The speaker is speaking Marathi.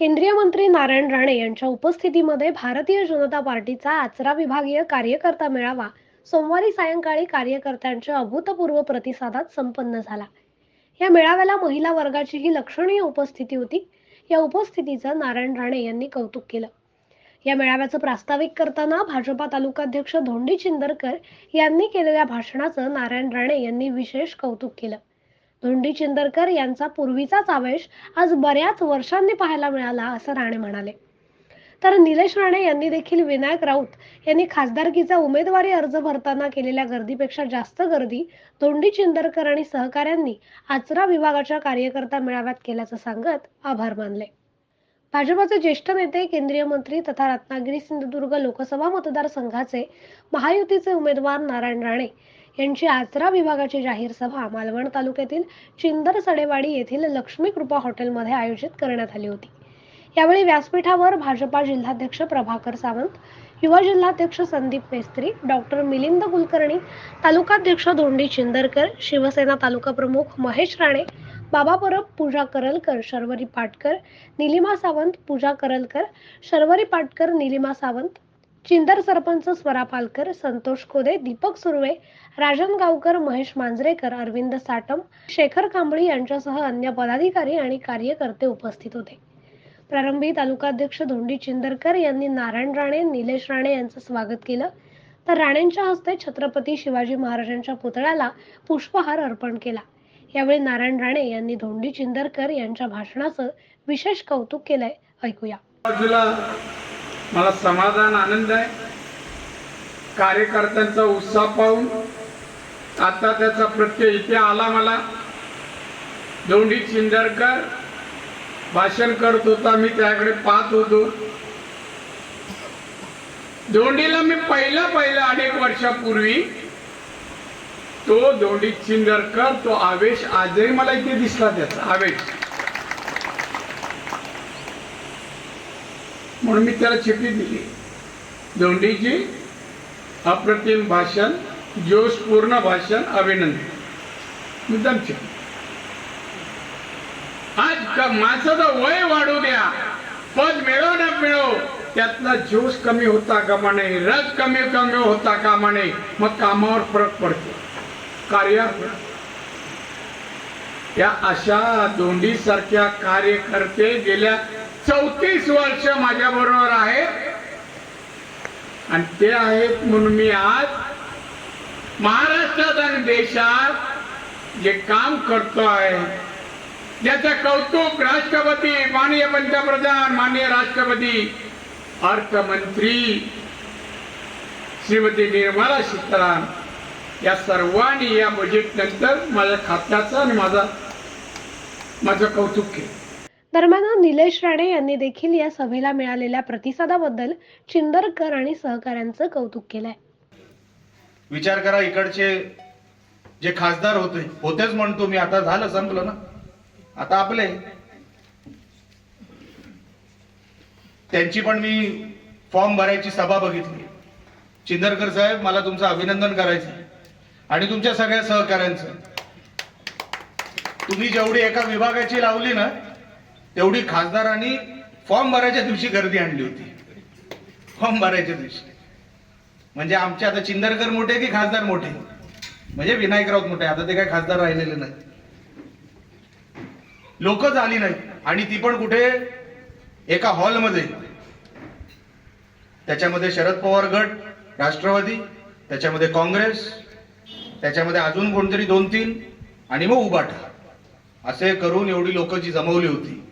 केंद्रीय मंत्री नारायण राणे यांच्या उपस्थितीमध्ये भारतीय जनता पार्टीचा आचरा विभागीय कार्यकर्ता मेळावा सोमवारी सायंकाळी कार्यकर्त्यांच्या अभूतपूर्व प्रतिसादात संपन्न झाला. या मेळाव्याला महिला वर्गाचीही लक्षणीय उपस्थिती होती. या उपस्थितीचं नारायण राणे यांनी कौतुक केलं. या मेळाव्याचं प्रास्ताविक करताना भाजपा तालुकाध्यक्ष धोंडी चिंदरकर यांनी केलेल्या भाषणाचं नारायण राणे यांनी विशेष कौतुक केलं. धोंडी चिंदरकर यांचा पूर्वीचाच आवेश आज बऱ्याच वर्षांनी पाहायला मिळाला असं राणे म्हणाले. तर निलेश राणे यांनी देखील विनायक राऊत यांनी खासदारकीचा उमेदवारी अर्ज भरताना केलेल्या गर्दीपेक्षा जास्त गर्दी धोंडी चिंदरकर आणि सहकाऱ्यांनी आचरा विभागाच्या कार्यकर्ता मेळाव्यात केल्याचं सांगत आभार मानले. भाजपाचे ज्येष्ठ नेते केंद्रीय मंत्री तथा रत्नागिरी सिंधुदुर्ग लोकसभा मतदारसंघाचे महायुतीचे उमेदवार नारायण राणे यांची आचरा विभागाची जाहीर सभा मालवण तालुक्यातील चिंदर सडेवाडी येथील लक्ष्मी कृपा हॉटेलमध्ये आयोजित करण्यात आली होती. यावेळी व्यासपीठावर भाजपा जिल्हाध्यक्ष प्रभाकर सावंत युवा जिल्हाध्यक्ष संदीप मेस्त्री डॉक्टर मिलिंद कुलकर्णी तालुकाध्यक्ष धोंडी चिंदरकर शिवसेना तालुका प्रमुख महेश राणे बाबा परब पूजा करलकर शर्वरी पाटकर निलिमा सावंत पूजा करलकर शर्वरी पाटकर निलिमा सावंत चिंदर सरपंच स्वरा पालकर संतोष खोदे दीपक सुर्वे राजन गावकर महेश मांजरेकर अरविंद साटम शेखर कांबळी यांच्यासह अन्य पदाधिकारी आणि कार्यकर्ते उपस्थित होते. प्रारंभी तालुकाध्यक्ष धोंडी चिंदरकर यांनी नारायण राणे निलेश राणे यांचं स्वागत केलं. तर राणेंच्या हस्ते छत्रपती शिवाजी महाराजांच्या पुतळ्याला पुष्पहार अर्पण केला. यावेळी नारायण राणे यांनी धोंडी चिंदरकर यांच्या भाषणाचं विशेष कौतुक केलंय. ऐकूया. बाजूला मला समाधान आनंद आहे. कार्यकर्त्यांचा उत्साह पाहून आता त्याचा प्रत्यय इथे आला मला. धोंडी चिंदरकर भाषण करत होता मी त्याकडे पाहत होतो. धोंडीला मी पहिला पहिला अनेक वर्षापूर्वी तो दोंडी चिंगरकर तो आवेश आजही मला इथे दिसला त्याचा आवेश. म्हणून मी त्याला चिपी दिली. दोंडीजी अप्रतिम भाषण जोशपूर्ण भाषण अभिनंदन. मुद्दाम चिपी आज माणसाचं वय वाढू द्या. पद मिळो ना मिळो. त्यातला जोश कमी होता कामा नये. रस कमी कमी होता कामा नये. मग कामावर फरक पडतो. कार्यावर या अशा दोंडी सारख्या कार्यकर्ते गेल्या चौतीस वर्ष माझ्या बरोबर आहेत. आणि ते आहेत म्हणून मी आज महाराष्ट्रात आणि देशात जे काम करतो आहे ज्याचं कौतुक राष्ट्रपती माननीय पंतप्रधान माननीय राष्ट्रपती अर्थमंत्री श्रीमती निर्मला सीताराम या सर्वांनी या बजेट नंतर माझ्या खात्याचं आणि माझा माझं कौतुक केलं. दरम्यान निलेश राणे यांनी देखील या सभेला मिळालेल्या प्रतिसादाबद्दल चिंदरकर आणि सहकाऱ्यांचं कौतुक केलंय. विचार करा इकडचे जे खासदार होते होतेच म्हणतो मी. आता झालं संपलं ना? आता आपले. त्यांची पण मी फॉर्म भरायची सभा बघितली. चिंदरकर साहेब मला तुमचं अभिनंदन करायचं आहे. आणि तुमच्या सगळ्या सहकाऱ्यांचं. तुम्ही जेवढी एका विभागाची लावली ना तेवढी खासदारांनी फॉर्म भरायच्या दिवशी गर्दी आणली होती. फॉर्म भरायच्या दिवशी. म्हणजे आमचे आता चिंदरकर मोठे की खासदार मोठे? म्हणजे विनायक राऊत मोठे. आता ते काय खासदार राहिलेले नाही लोक आली नाही आणि ती पण कुठे? एका हॉलमध्ये. त्याच्यामध्ये शरद पवार गट राष्ट्रवादी. त्याच्यामध्ये काँग्रेस. त्याच्यामध्ये अजून कोणतरी दोन तीन आणि मग उबाटा असे करून एवढी लोक जी जमवली होती.